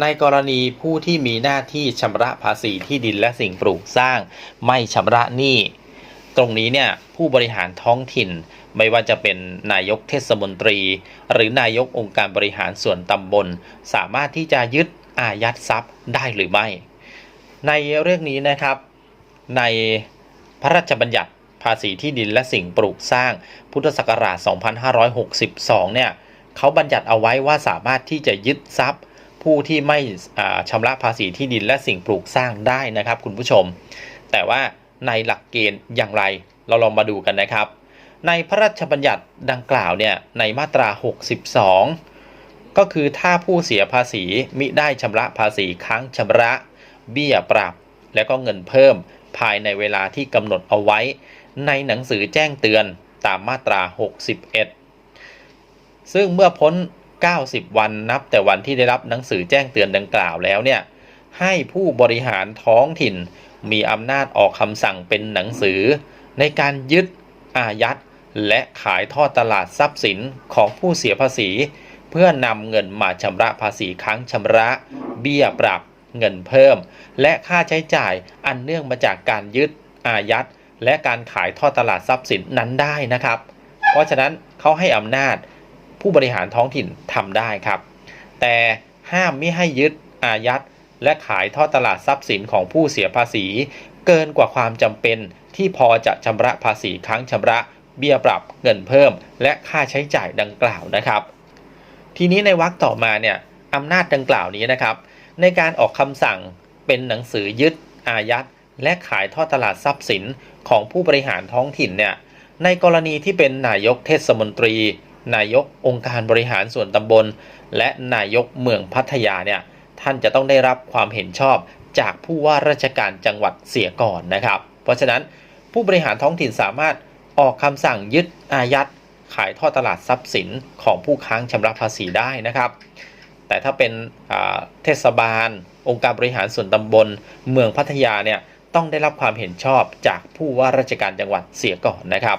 ในกรณีผู้ที่มีหน้าที่ชำระภาษีที่ดินและสิ่งปลูกสร้าง ไม่ชำระหนี้ ตรงนี้เนี่ยผู้บริหารท้องถิ่น ไม่ว่าจะเป็นนายกเทศมนตรี หรือนายกองค์การบริหารส่วนตำบล สามารถที่จะยึดอายัดทรัพย์ได้หรือไม่ ในเรื่องนี้นะครับ ในพระราชบัญญัติภาษีที่ดินและสิ่งปลูกสร้าง พุทธศักราช 2562 เนี่ยเขาบัญญัติเอาไว้ว่าสามารถที่จะยึดทรัพย์ ผู้ที่ไม่อ่าชำระภาษีที่ดินและสิ่งปลูกสร้างได้นะครับ คุณผู้ชม แต่ว่าในหลักเกณฑ์อย่างไรเราลองมาดูกันนะครับ ในพระราชบัญญัติดังกล่าวเนี่ยในมาตรา 62 ก็คือถ้าผู้เสียภาษีมิได้ชำระภาษีค้างชำระ เบี้ยปรับ และก็เงินเพิ่มภายในเวลาที่กำหนดเอาไว้ ในหนังสือแจ้งเตือนตามมาตรา 61 ซึ่งเมื่อพ้น 90 วันนับแต่วันที่ได้รับหนังสือแจ้งเตือนดังกล่าวแล้วเนี่ยให้ผู้บริหารท้องถิ่นมีอำนาจออกคำสั่งเป็นหนังสือ ในการยึดอายัดและขายทอดตลาดทรัพย์สินของผู้เสียภาษี เพื่อนำเงินมาชำระภาษีค้างชำระ เบี้ยปรับ เงินเพิ่ม และค่าใช้จ่ายอันเนื่องมาจากการยึดอายัดและการขายทอดตลาดทรัพย์สินนั้นได้นะครับ เพราะฉะนั้นเขาให้อำนาจ ผู้บริหารท้องถิ่นทำได้ครับ แต่ห้ามไม่ให้ยึดอายัด และขายทอดตลาดทรัพย์สินของผู้เสียภาษี เกินกว่าความจำเป็นที่พอจะชำระภาษีครั้งชำระ เบี้ยปรับเงินเพิ่ม และค่าใช้จ่ายดังกล่าวนะครับ ทีนี้ในวรรคต่อมาเนี่ยอำนาจดังกล่าวนี้นะครับ ในการออกคำสั่งเป็นหนังสือยึดอายัดและขายทอดตลาดทรัพย์สินของผู้บริหารท้องถิ่นเนี่ยในกรณีที่เป็นนายกเทศมนตรี นายกองค์การบริหารส่วนตำบล และนายกเมืองพัทยาเนี่ยท่านจะต้องได้รับความเห็นชอบจากผู้ว่าราชการจังหวัดเสียก่อนนะครับ เพราะฉะนั้นผู้บริหารท้องถิ่นสามารถออกคำสั่งยึดอายัดขายท่อตลาดทรัพย์สินของผู้ค้างชำระภาษีได้นะครับ แต่ถ้าเป็นเทศบาล องค์การบริหารส่วนตำบล เมืองพัทยาเนี่ยต้องได้รับความเห็นชอบจากผู้ว่าราชการจังหวัดเสียก่อนนะครับ